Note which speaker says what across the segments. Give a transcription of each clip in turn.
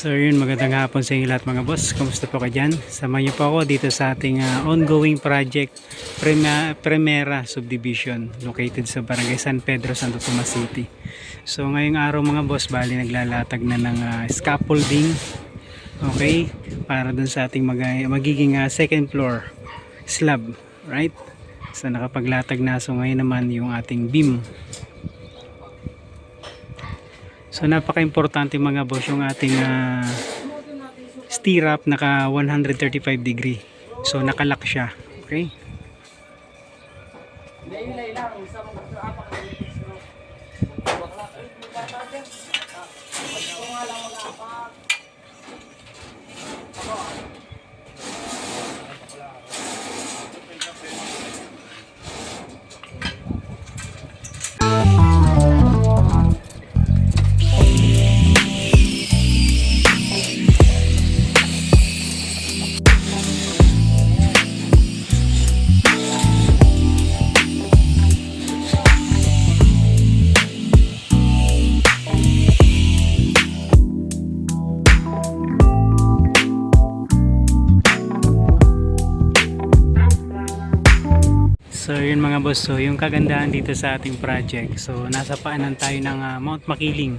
Speaker 1: So yun, magandang hapon sa inyo lahat mga boss. Kamusta po kayo dyan? Samahan niyo po ako dito sa ating ah, ongoing project Prima, Primera Subdivision located sa Barangay San Pedro, Santo Tomas City. So ngayong araw mga boss, bali naglalatag na ng ah, scaffolding okay para dun sa ating mag- magiging ah, second floor slab right so nakapaglatag na so ngayon naman yung ating beam So napaka-importante mga boss yung ating ah, stirrup naka 135 degree. So nakalock siya. Okay? So yun mga boss, so yung kagandahan dito sa ating project. So nasa paanan tayo ng ah, Mount Makiling.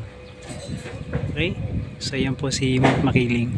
Speaker 1: Okay? So yan po si Mount Makiling.